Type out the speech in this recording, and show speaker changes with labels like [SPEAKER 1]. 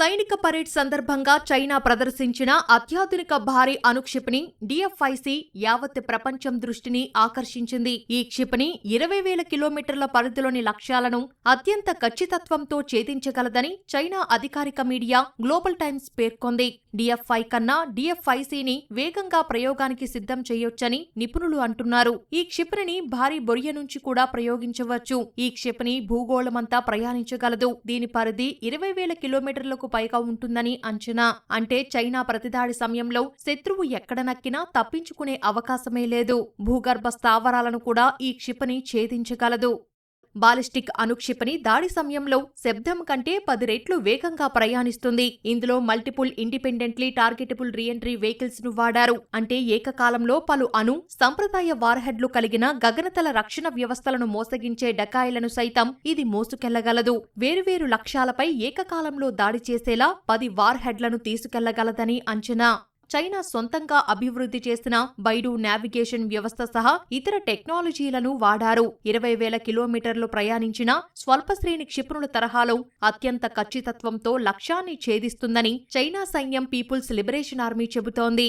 [SPEAKER 1] సైనిక పరేడ్ సందర్భంగా చైనా ప్రదర్శించిన అత్యాధునిక భారీ అణుక్షిపణి డిఎఫ్ఐసి యావత్ ప్రపంచం దృష్టిని ఆకర్షించింది. ఈ క్షిపణి ఇరవై వేల కిలోమీటర్ల పరిధిలోని లక్ష్యాలను అత్యంత ఖచ్చితత్వంతో ఛేదించగలదని చైనా అధికారిక మీడియా గ్లోబల్ టైమ్స్ పేర్కొంది. డిఎఫ్ఐ కన్నా డిఎఫ్ఐసిని వేగంగా ప్రయోగానికి సిద్ధం చేయొచ్చని నిపుణులు అంటున్నారు. ఈ క్షిపణిని భారీ బొరియ నుంచి కూడా ప్రయోగించవచ్చు. ఈ క్షిపణి భూగోళమంతా ప్రయాణించగలదు. దీని పరిధి ఇరవై వేల కిలోమీటర్లకు పైగా ఉంటుందని అంచనా. అంటే చైనా ప్రతిదాడి సమయంలో శత్రువు ఎక్కడ నక్కినా తప్పించుకునే అవకాశమే లేదు. భూగర్భ స్థావరాలను కూడా ఈ క్షిపణి ఛేదించగలదు. బాలిస్టిక్ అనుక్షిపణి దాడి సమయంలో శబ్దం కంటే పది రెట్లు వేగంగా ప్రయాణిస్తుంది. ఇందులో మల్టిపుల్ ఇండిపెండెంట్లీ టార్గెటబుల్ రీఎంట్రీ వెహికల్స్ను వాడారు. అంటే ఏకకాలంలో పలు అణు సంప్రదాయ వార్హెడ్లు కలిగిన గగనతల రక్షణ వ్యవస్థలను మోసగించే డకాయిలను సైతం ఇది మోసుకెళ్ళగలదు. వేరువేరు లక్ష్యాలపై ఏకకాలంలో దాడి చేసేలా పది వార్హెడ్లను తీసుకెళ్ళగలదని అంచనా. చైనా సొంతంగా అభివృద్ధి చేసిన బైడు నావిగేషన్ వ్యవస్థ సహా ఇతర టెక్నాలజీలను వాడారు. ఇరవై వేల కిలోమీటర్లు ప్రయాణించిన స్వల్పశ్రేణి క్షిపణుల తరహాలో అత్యంత ఖచ్చితత్వంతో లక్ష్యాన్ని ఛేదిస్తుందని చైనా సైన్యం పీపుల్స్ లిబరేషన్ ఆర్మీ చెబుతోంది.